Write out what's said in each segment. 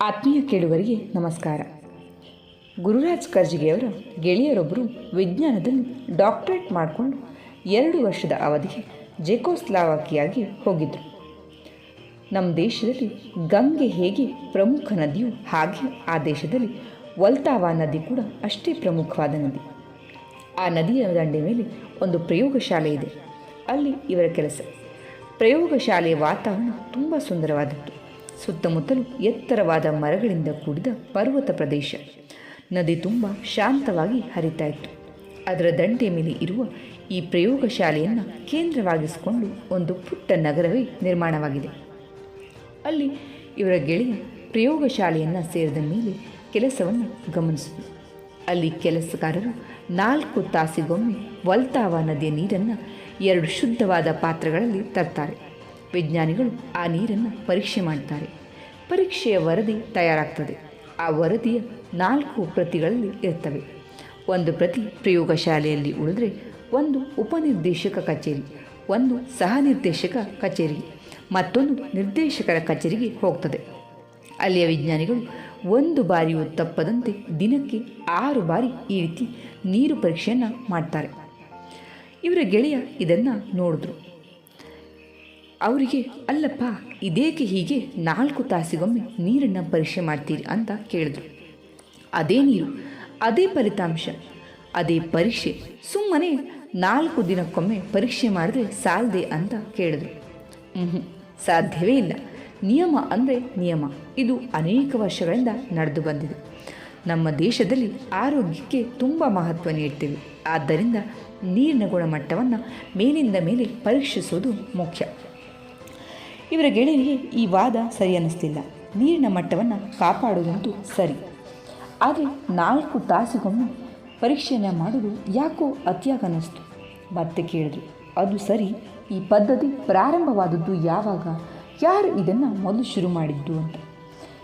ಆತ್ಮೀಯ ಕೇಳುವರಿಗೆ ನಮಸ್ಕಾರ. ಗುರುರಾಜ್ ಕರ್ಜಿಗೆಯವರ ಗೆಳೆಯರೊಬ್ಬರು ವಿಜ್ಞಾನದಲ್ಲಿ ಡಾಕ್ಟರೇಟ್ ಮಾಡಿಕೊಂಡು ಎರಡು ವರ್ಷದ ಅವಧಿಗೆ ಜೆಕೋಸ್ಲಾವಾಕಿಯಾಗಿ ಹೋಗಿದ್ದರು ನಮ್ಮ ದೇಶದಲ್ಲಿ ಗಂಗೆ ಹೇಗೆ ಪ್ರಮುಖ ನದಿಯು ಹಾಗೆ ಆ ದೇಶದಲ್ಲಿ ವಲ್ತಾವಾ ನದಿ ಕೂಡ ಅಷ್ಟೇ ಪ್ರಮುಖವಾದ ನದಿ. ಆ ನದಿಯ ದಂಡೆ ಮೇಲೆ ಒಂದು ಪ್ರಯೋಗಶಾಲೆ ಇದೆ. ಅಲ್ಲಿ ಇವರ ಕೆಲಸ. ಪ್ರಯೋಗಶಾಲೆಯ ವಾತಾವರಣ ತುಂಬ ಸುಂದರವಾದದ್ದು ಸುತ್ತಮುತ್ತಲು ಎತ್ತರವಾದ ಮರಗಳಿಂದ ಕೂಡಿದ ಪರ್ವತ ಪ್ರದೇಶ. ನದಿ ತುಂಬ ಶಾಂತವಾಗಿ ಹರಿತಾ ಇತ್ತು. ಅದರ ದಂಡೆ ಮೇಲೆ ಇರುವ ಈ ಪ್ರಯೋಗಶಾಲೆಯನ್ನು ಕೇಂದ್ರವಾಗಿಸಿಕೊಂಡು ಒಂದು ಪುಟ್ಟ ನಗರವೇ ನಿರ್ಮಾಣವಾಗಿದೆ. ಅಲ್ಲಿ ಇವರ ಗೆಳೆಯ ಪ್ರಯೋಗಶಾಲೆಯನ್ನು ಸೇರಿದ ಮೇಲೆ ಕೆಲಸವನ್ನು ಗಮನಿಸಿದರು ಅಲ್ಲಿ ಕೆಲಸಗಾರರು ನಾಲ್ಕು ತಾಸಿಗೊಮ್ಮೆ ವಲ್ತಾವ ನದಿಯ ನೀರನ್ನು ಎರಡು ಶುದ್ಧವಾದ ಪಾತ್ರೆಗಳಲ್ಲಿ ತರ್ತಾರೆ. ವಿಜ್ಞಾನಿಗಳು ಆ ನೀರನ್ನು ಪರೀಕ್ಷೆ ಮಾಡ್ತಾರೆ. ಪರೀಕ್ಷೆಯ ವರದಿ ತಯಾರಾಗ್ತದೆ. ಆ ವರದಿಯ ನಾಲ್ಕು ಪ್ರತಿಗಳಲ್ಲಿ ಇರ್ತವೆ ಒಂದು ಪ್ರತಿ ಪ್ರಯೋಗಶಾಲೆಯಲ್ಲಿ ಉಳಿದ್ರೆ ಒಂದು ಉಪನಿರ್ದೇಶಕ ಕಚೇರಿ, ಒಂದು ಸಹ ನಿರ್ದೇಶಕ ಕಚೇರಿ, ಮತ್ತೊಂದು ನಿರ್ದೇಶಕರ ಕಚೇರಿಗೆ ಹೋಗ್ತದೆ. ಅಲ್ಲಿಯ ವಿಜ್ಞಾನಿಗಳು ಒಂದು ಬಾರಿಯೂ ತಪ್ಪದಂತೆ ದಿನಕ್ಕೆ ಆರು ಬಾರಿ ಈ ರೀತಿ ನೀರು ಪರೀಕ್ಷೆಯನ್ನು ಮಾಡ್ತಾರೆ. ಇವರ ಗೆಳೆಯ ಇದನ್ನು ನೋಡಿದ್ರು. ಅವರಿಗೆ, ಅಲ್ಲಪ್ಪ, ಇದೇಕೆ ಹೀಗೆ? ನಾಲ್ಕು ತಾಸಿಗೊಮ್ಮೆ ನೀರನ್ನು ಪರೀಕ್ಷೆ ಮಾಡ್ತೀರಿ ಅಂತ ಕೇಳಿದ್ರು. ಅದೇ ನೀರು, ಅದೇ ಫಲಿತಾಂಶ, ಅದೇ ಪರೀಕ್ಷೆ. ಸುಮ್ಮನೆ ನಾಲ್ಕು ದಿನಕ್ಕೊಮ್ಮೆ ಪರೀಕ್ಷೆ ಮಾಡಿದ್ರೆ ಸಾಲದೆ ಅಂತ ಕೇಳಿದ್ರು. ಹ್ಞೂ ಸಾಧ್ಯವೇ ಇಲ್ಲ. ನಿಯಮ ಅಂದರೆ ನಿಯಮ. ಇದು ಅನೇಕ ವರ್ಷಗಳಿಂದ ನಡೆದು ಬಂದಿದೆ. ನಮ್ಮ ದೇಶದಲ್ಲಿ ಆರೋಗ್ಯಕ್ಕೆ ತುಂಬ ಮಹತ್ವ ನೀಡ್ತೀವಿ. ಆದ್ದರಿಂದ ನೀರಿನ ಗುಣಮಟ್ಟವನ್ನು ಮೇಲಿಂದ ಮೇಲೆ ಪರೀಕ್ಷಿಸುವುದು ಮುಖ್ಯ. ಇವರ ಗೆಳೆಯರಿಗೆ ಈ ವಾದ ಸರಿ ಅನ್ನಿಸ್ತಿಲ್ಲ. ನೀರಿನ ಮಟ್ಟವನ್ನು ಕಾಪಾಡುವುದಂತೂ ಸರಿ. ಆದರೆ ನಾಲ್ಕು ತಾಸಿಗೊಮ್ಮೆ ಪರೀಕ್ಷೆಯನ್ನು ಮಾಡೋದು ಯಾಕೋ ಅತಿಯಾಗಿ ಅನ್ನಿಸ್ತು. ಮತ್ತೆ ಕೇಳಿದ್ರು, ಅದು ಸರಿ, ಈ ಪದ್ಧತಿ ಪ್ರಾರಂಭವಾದದ್ದು ಯಾವಾಗ? ಯಾರು ಇದನ್ನು ಮೊದಲು ಶುರು ಮಾಡಿದ್ದು ಅಂತ?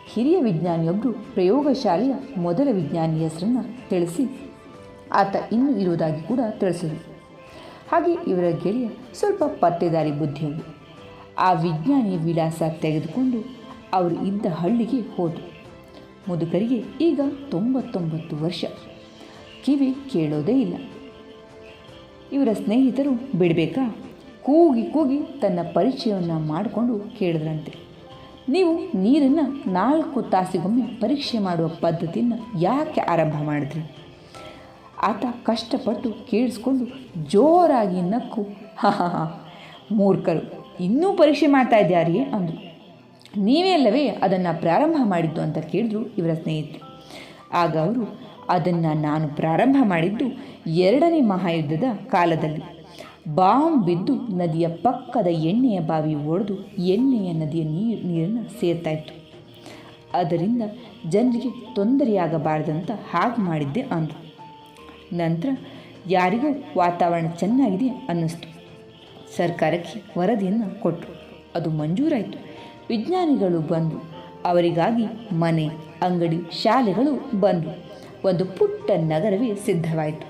ಹಿರಿಯ ವಿಜ್ಞಾನಿಯೊಬ್ಬರು ಪ್ರಯೋಗಶಾಲೆಯ ಮೊದಲ ವಿಜ್ಞಾನಿ ಹೆಸರನ್ನು ತಿಳಿಸಿ ಆತ ಇನ್ನೂ ಇರುವುದಾಗಿ ಕೂಡ ತಿಳಿಸಿದರು. ಹಾಗೆ ಇವರ ಗೆಳೆಯ ಸ್ವಲ್ಪ ಪತ್ತೆದಾರಿ ಬುದ್ಧಿಯವರು ಆ ವಿಜ್ಞಾನಿಯ ವಿಳಾಸ ತೆಗೆದುಕೊಂಡು ಅವರು ಇದ್ದ ಹಳ್ಳಿಗೆ ಹೋದರು. ಮುದುಕರಿಗೆ ಈಗ ತೊಂಬತ್ತೊಂಬತ್ತು ವರ್ಷ. ಕಿವಿ ಕೇಳೋದೇ ಇಲ್ಲ. ಇವರ ಸ್ನೇಹಿತರು ಬಿಡಬೇಕಾ? ಕೂಗಿ ಕೂಗಿ ತನ್ನ ಪರಿಚಯವನ್ನು ಮಾಡಿಕೊಂಡು ಕೇಳಿದ್ರಂತೆ. ನೀವು ನೀರನ್ನು ನಾಲ್ಕು ತಾಸಿಗೊಮ್ಮೆ ಪರೀಕ್ಷೆ ಮಾಡುವ ಪದ್ಧತಿಯನ್ನು ಯಾಕೆ ಆರಂಭ ಮಾಡಿದ್ರಿ? ಆತ ಕಷ್ಟಪಟ್ಟು ಕೇಳಿಸ್ಕೊಂಡು ಜೋರಾಗಿ ನಕ್ಕು, ಹಾ ಹಾ ಹಾ, ಮೂರ್ಖರು. ಇನ್ನೂ ಪರೀಕ್ಷೆ ಮಾಡ್ತಾ ಇದ್ದಾರಿ ಅಂದರು. ನೀವೇ ಅಲ್ಲವೇ ಅದನ್ನು ಪ್ರಾರಂಭ ಮಾಡಿದ್ದು ಅಂತ ಕೇಳಿದ್ರು ಇವರ ಸ್ನೇಹಿತರು. ಆಗ ಅವರು, ಅದನ್ನು ನಾನು ಪ್ರಾರಂಭ ಮಾಡಿದ್ದು ಎರಡನೇ ಮಹಾಯುದ್ಧದ ಕಾಲದಲ್ಲಿ. ಬಾಂಬ್ ಬಿದ್ದು ನದಿಯ ಪಕ್ಕದ ಎಣ್ಣೆಯ ಬಾವಿ ಒಡೆದು ಎಣ್ಣೆಯ ನದಿಯ ನೀರು, ನೀರನ್ನು ಸೇರ್ತಾ ಇತ್ತು. ಅದರಿಂದ ಜನರಿಗೆ ತೊಂದರೆಯಾಗಬಾರ್ದಂತ ಹಾಗೆ ಮಾಡಿದ್ದೆ ಅಂದರು. ನಂತರ ಯಾರಿಗೂ ವಾತಾವರಣ ಚೆನ್ನಾಗಿದೆ ಅನ್ನಿಸ್ತು. ಸರ್ಕಾರಕ್ಕೆ ವರದಿಯನ್ನು ಕೊಟ್ಟರು ಅದು ಮಂಜೂರಾಯಿತು. ವಿಜ್ಞಾನಿಗಳು ಬಂದು, ಅವರಿಗಾಗಿ ಮನೆ, ಅಂಗಡಿ, ಶಾಲೆಗಳು ಬಂದು. ಒಂದು ಪುಟ್ಟ ನಗರವೇ ಸಿದ್ಧವಾಯಿತು.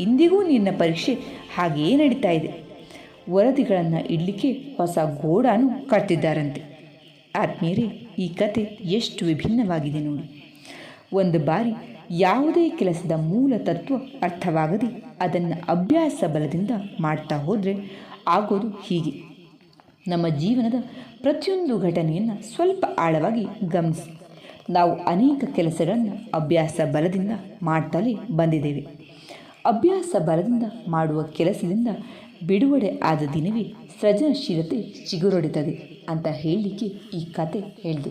ಇಂದಿಗೂ ನಿನ್ನ ಪರೀಕ್ಷೆ ಹಾಗೆಯೇ ನಡೀತಾ ಇದೆ. ವರದಿಗಳನ್ನು ಇಡಲಿಕ್ಕೆ ಹೊಸ ಗೋಡಾನು ಕಟ್ತಿದ್ದಾರಂತೆ ಆತ್ಮೀಯರೇ, ಈ ಕತೆ ಎಷ್ಟು ವಿಭಿನ್ನವಾಗಿದೆ ನೋಡಿ. ಒಂದು ಬಾರಿ ಯಾವುದೇ ಕೆಲಸದ ಮೂಲ ತತ್ವ ಅರ್ಥವಾಗದೆ ಅದನ್ನು ಅಭ್ಯಾಸ ಬಲದಿಂದ ಮಾಡ್ತಾ ಹೋದರೆ ಆಗೋದು ಹೀಗೆ. ನಮ್ಮ ಜೀವನದ ಪ್ರತಿಯೊಂದು ಘಟನೆಯನ್ನು ಸ್ವಲ್ಪ ಆಳವಾಗಿ ಗಮನಿಸಿ. ನಾವು ಅನೇಕ ಕೆಲಸಗಳನ್ನು ಅಭ್ಯಾಸ ಬಲದಿಂದ ಮಾಡ್ತಲೇ ಬಂದಿದ್ದೇವೆ. ಅಭ್ಯಾಸ ಬಲದಿಂದ ಮಾಡುವ ಕೆಲಸದಿಂದ ಬಿಡುಗಡೆ ಆದ ದಿನವೇ ಸೃಜನಶೀಲತೆ ಚಿಗುರೊಡಿತದೆ ಅಂತ ಹೇಳಲಿಕ್ಕೆ ಈ ಕತೆ ಹೇಳಿದೆ.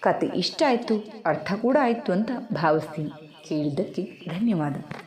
ಕತೆ ಇಷ್ಟ ಆಯಿತು, ಅರ್ಥ ಕೂಡ ಆಯಿತು ಅಂತ ಭಾವಿಸ್ತೀನಿ. ಕೇಳಿದ್ದಕ್ಕೆ ಧನ್ಯವಾದ.